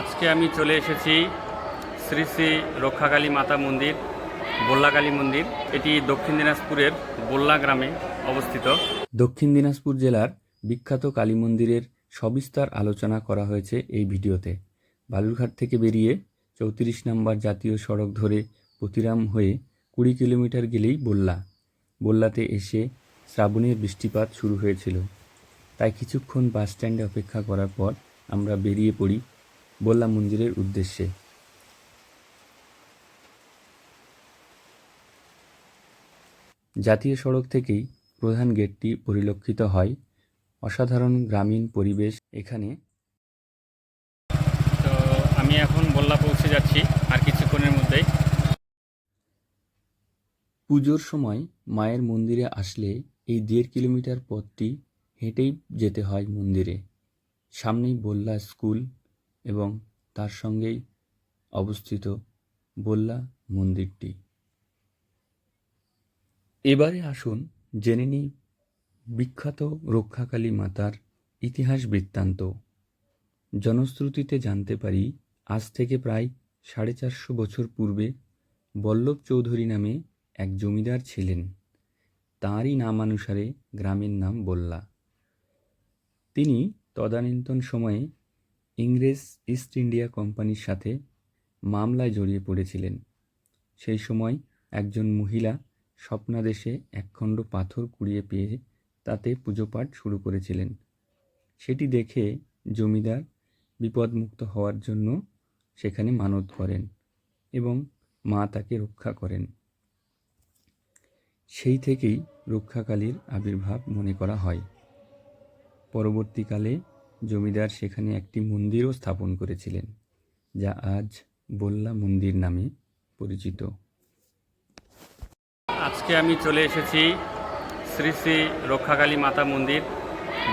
আজকে আমি চলে এসেছি শ্রী শ্রী রক্ষাকালী মাতা মন্দির, বল্লাকালী মন্দির। এটি দক্ষিণ দিনাজপুরের বল্লা গ্রামে অবস্থিত। দক্ষিণ দিনাজপুর জেলার বিখ্যাত কালী মন্দিরের সবিস্তার আলোচনা করা হয়েছে এই ভিডিওতে। বালুরঘাট থেকে বেরিয়ে চৌত্রিশ নম্বর জাতীয় সড়ক ধরে পতিরাম হয়ে কুড়ি কিলোমিটার গেলেই বল্লা। বল্লাতে এসে শ্রাবণের বৃষ্টিপাত শুরু হয়েছিল। তাই কিছুক্ষণ বাস স্ট্যান্ডে অপেক্ষা করার পর আমরা বেরিয়ে পড়ি বল্লা মন্দিরের উদ্দেশ্যে। জাতীয় সড়ক থেকেই প্রধান গেটটি পরিলক্ষিত হয়। অসাধারণ গ্রামীণ পরিবেশ এখানে। তো আমি এখন বল্লা পৌঁছে যাচ্ছি আর কিছুক্ষণের মধ্যেই। পুজোর সময় মায়ের মন্দিরে আসলে এই দেড় কিলোমিটার পথটি হেঁটেই যেতে হয় মন্দিরে। সামনেই বল্লা স্কুল এবং তার সঙ্গেই অবস্থিত বল্লা মন্দিরটি। এবারে আসুন জেনে নিই বিখ্যাত রক্ষাকালী মাতার ইতিহাস বৃত্তান্ত। জনশ্রুতিতে জানতে পারি, আজ থেকে প্রায় সাড়ে চারশো বছর পূর্বে বল্লভ চৌধুরী নামে এক জমিদার ছিলেন। তাঁরই নামানুসারে গ্রামের নাম বল্লা। তিনি তদানীন্তন সময়ে ইংরেজ ইস্ট ইন্ডিয়া কোম্পানির সাথে মামলায় জড়িয়ে পড়েছিলেন। সেই সময় একজন মহিলা স্বপ্নাদেশে একখণ্ড পাথর কুড়িয়ে পেয়ে তাতে পুজোপাঠ শুরু করেছিলেন। সেটি দেখে জমিদার বিপদমুক্ত হওয়ার জন্য সেখানে মানত করেন এবং মা তাকে রক্ষা করেন। সেই থেকেই রক্ষাকালীর আবির্ভাব মনে করা হয়। পরবর্তীকালে জমিদার সেখানে একটি মন্দিরও স্থাপন করেছিলেন, যা আজ বল্লা মন্দির নামে পরিচিত। আজকে আমি চলে এসেছি শ্রী শ্রী রক্ষাকালী মাতা মন্দির,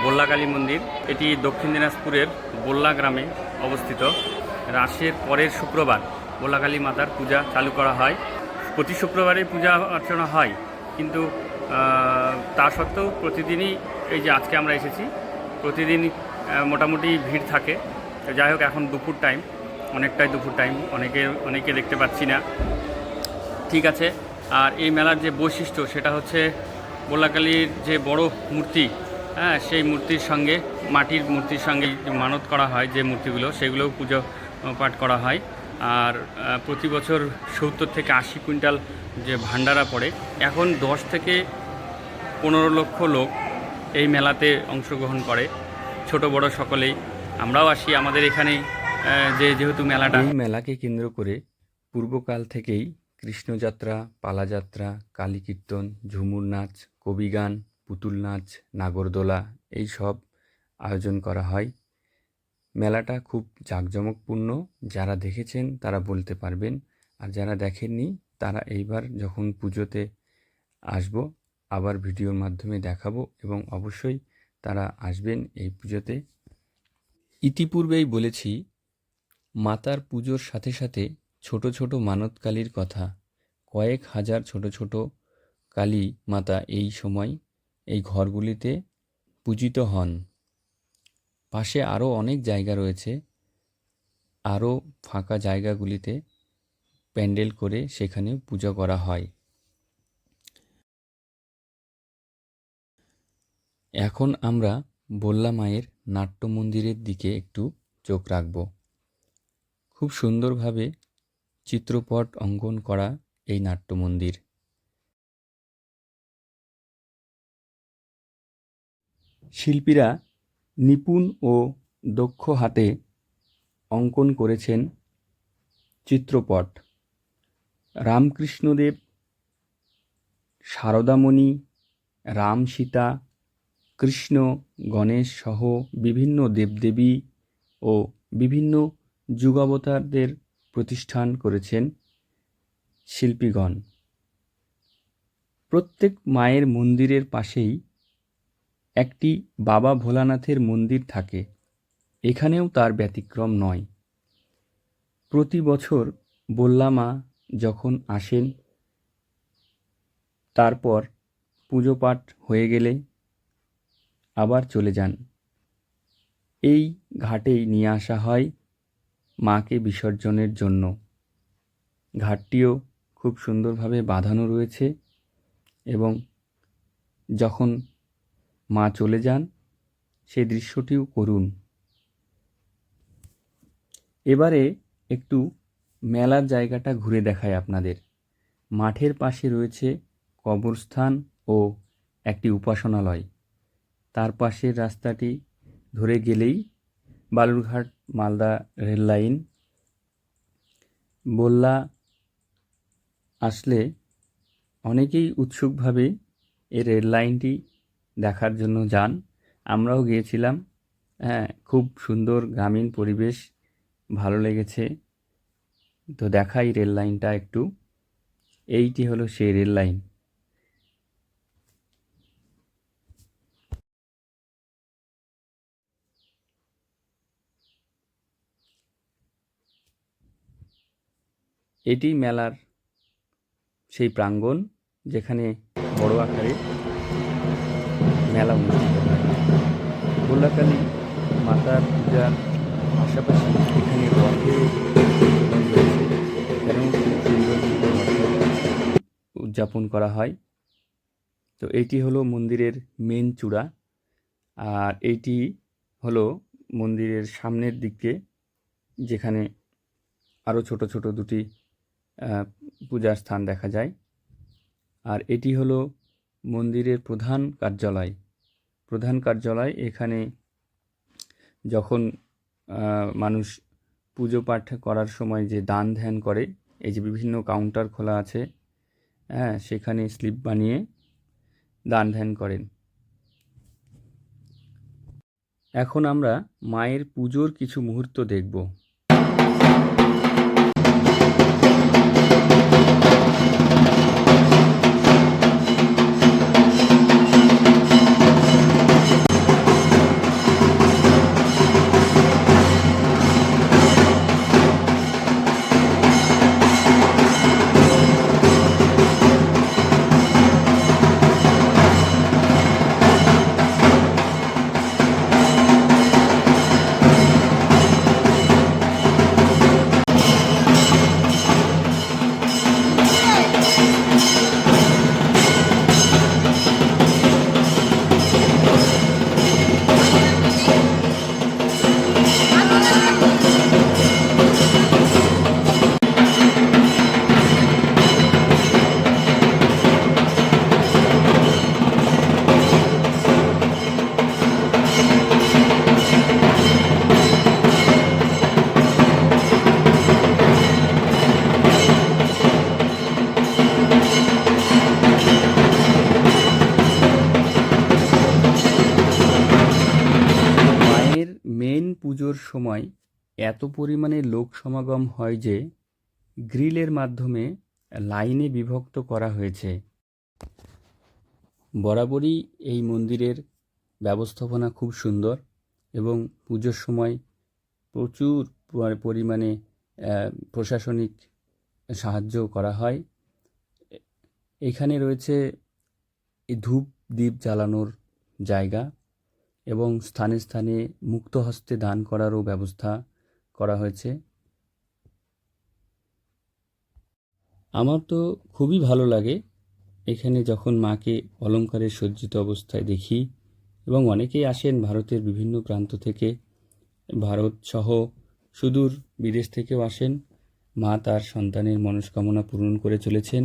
বল্লাকালী মন্দির। এটি দক্ষিণ দিনাজপুরের বল্লা গ্রামে অবস্থিত। রাসের পরের শুক্রবার বল্লাকালী মাতার পূজা চালু করা হয়। প্রতি শুক্রবারে পূজা অর্চনা হয়, কিন্তু তা সত্ত্বেও প্রতিদিনই এই যে আজকে আমরা এসেছি, প্রতিদিন মোটামুটি ভিড় থাকে। তো যাই হোক, এখন দুপুর টাইম অনেকটাই দুপুর টাইম অনেকে অনেকে দেখতে পাচ্ছি না। ঠিক আছে। আর এই মেলার যে বৈশিষ্ট্য, সেটা হচ্ছে বোলাকালীর যে বড় মূর্তি হ্যাঁ সেই মূর্তির সঙ্গে, মাটির মূর্তির সঙ্গে মানত করা হয়, যে মূর্তিগুলো, সেগুলোও পুজো পাঠ করা হয়। আর প্রতি বছর সত্তর থেকে আশি কুইন্টাল যে ভান্ডারা পড়ে, এখন দশ থেকে পনেরো লক্ষ লোক এই মেলাতে অংশগ্রহণ করে। ছোট বড় সকলেই। আমরাও আসি আমাদের এখানে যে যেহেতু মেলাটা। এই মেলাকে কেন্দ্র করে পূর্বকাল থেকেই কৃষ্ণযাত্রা, পালাযাত্রা কালী কীর্তন ঝুমুর নাচ কবিগান পুতুল নাচ, নাগরদোলা এই সব আয়োজন করা হয়। মেলাটা খুব জাঁকজমকপূর্ণ। যারা দেখেছেন তারা বলতে পারবেন, আর যারা দেখেননি তারা এইবার যখন পুজোতে আসব, আবার ভিডিওর মাধ্যমে দেখাবো এবং অবশ্যই তারা আসবেন এই পুজোতে। ইতিপূর্বেই বলেছি, মাতার পুজোর সাথে সাথে ছোট ছোট মানতকালীর কথা, কয়েক হাজার ছোট ছোট কালী মাতা এই সময় এই ঘরগুলিতে পূজিত হন। পাশে আরও অনেক জায়গা রয়েছে আরও ফাঁকা জায়গাগুলিতে প্যান্ডেল করে সেখানে পূজা করা হয়। এখন আমরা বল্লা মায়ের নাট্য মন্দিরের দিকে একটু চোখ রাখব। খুব সুন্দরভাবে চিত্রপট অঙ্কন করা এই নাট্য মন্দির। শিল্পীরা নিপুণ ও দক্ষ হাতে অঙ্কন করেছেন চিত্রপট। রামকৃষ্ণদেব শারদামণি রাম সীতা কৃষ্ণ, গণেশ সহ বিভিন্ন দেবদেবী ও বিভিন্ন যুগাবতারদের প্রতিষ্ঠান করেছেন শিল্পীগণ। প্রত্যেক মায়ের মন্দিরের পাশেই একটি বাবা ভোলানাথের মন্দির থাকে। এখানেও তার ব্যতিক্রম নয়। প্রতি বছর বল্লা মা যখন আসেন, তারপর পুজো পাঠ হয়ে গেলে আবার চলে যান। এই ঘাটেই নিয়ে আসা হয় মাকে বিসর্জনের জন্য। ঘাটটিও খুব সুন্দরভাবে বাঁধানো রয়েছে এবং যখন মা চলে যান সেই দৃশ্যটিও করুন। এবারে একটু মেলার জায়গাটা ঘুরে দেখায় আপনাদের। মাঠের পাশে রয়েছে কবরস্থান ও একটি উপাসনালয়। তার পাশের রাস্তাটি ধরে গেলেই বালুরঘাট মালদা রেল লাইন। বললা আসলে অনেকেই উৎসুকভাবে এই রেল লাইনটি দেখার জন্য যান। আমরাও গিয়েছিলাম। হ্যাঁ খুব সুন্দর গ্রামীণ পরিবেশ, ভালো লেগেছে। তো দেখাই রেল লাইনটা একটু। এইটি হলো সেই রেল লাইন। এটি মেলার সেই প্রাঙ্গণ যেখানে বড় আকারে মেলা অনুষ্ঠিত হয়। গোল্লাকালী মাতার পূজার পাশাপাশি এখানে উদযাপন করা হয়। তো এটি হলো মন্দিরের মেন চূড়া। আর এটি হলো মন্দিরের সামনের দিকে যেখানে আরও ছোট ছোট দুটি পূজার স্থান দেখা যায়। আর এটি হলো মন্দিরের প্রধান কার্যালয়। প্রধান কার্যালয় এখানে যখন মানুষ পুজো পাঠ করার সময় যে দান ধ্যান করে, এই যে বিভিন্ন কাউন্টার খোলা আছে হ্যাঁ সেখানে স্লিপ বানিয়ে দান ধ্যান করেন। এখন আমরা মায়ের পুজোর কিছু মুহূর্ত দেখব। সময় এত পরিমাণে লোক সমাগম হয় যে গ্রিলের মাধ্যমে লাইনে বিভক্ত করা হয়েছে। বরাবরই এই মন্দিরের ব্যবস্থাপনা খুব সুন্দর এবং পুজোর সময় প্রচুর পরিমাণে প্রশাসনিক সাহায্য করা হয়। এখানে রয়েছে ধূপ দ্বীপ জ্বালানোর জায়গা। এবং স্থানে স্থানে মুক্ত হস্তে দান করারও ব্যবস্থা করা হয়েছে। আমার তো খুবই ভালো লাগে এখানে যখন মাকে অলঙ্কারে সজ্জিত অবস্থায় দেখি এবং অনেকেই আসেন ভারতের বিভিন্ন প্রান্ত থেকে। ভারত সহ সুদূর বিদেশ থেকেও আসেন। মা তার সন্তানের মনস্কামনা পূরণ করে চলেছেন।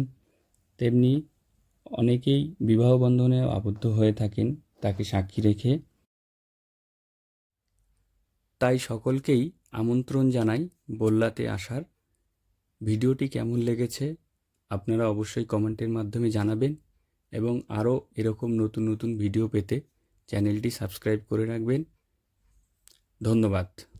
তেমনি অনেকেই বিবাহ বন্ধনে আবদ্ধ হয়ে থাকেন, তাকে সাক্ষী রেখে তাই সকলকেই আমন্ত্রণ জানাই বল্লাতে আসার। ভিডিওটি কেমন লেগেছে আপনারা অবশ্যই কমেন্টের মাধ্যমে জানাবেন এবং আরও এরকম নতুন নতুন ভিডিও পেতে চ্যানেলটি সাবস্ক্রাইব করে রাখবেন। ধন্যবাদ।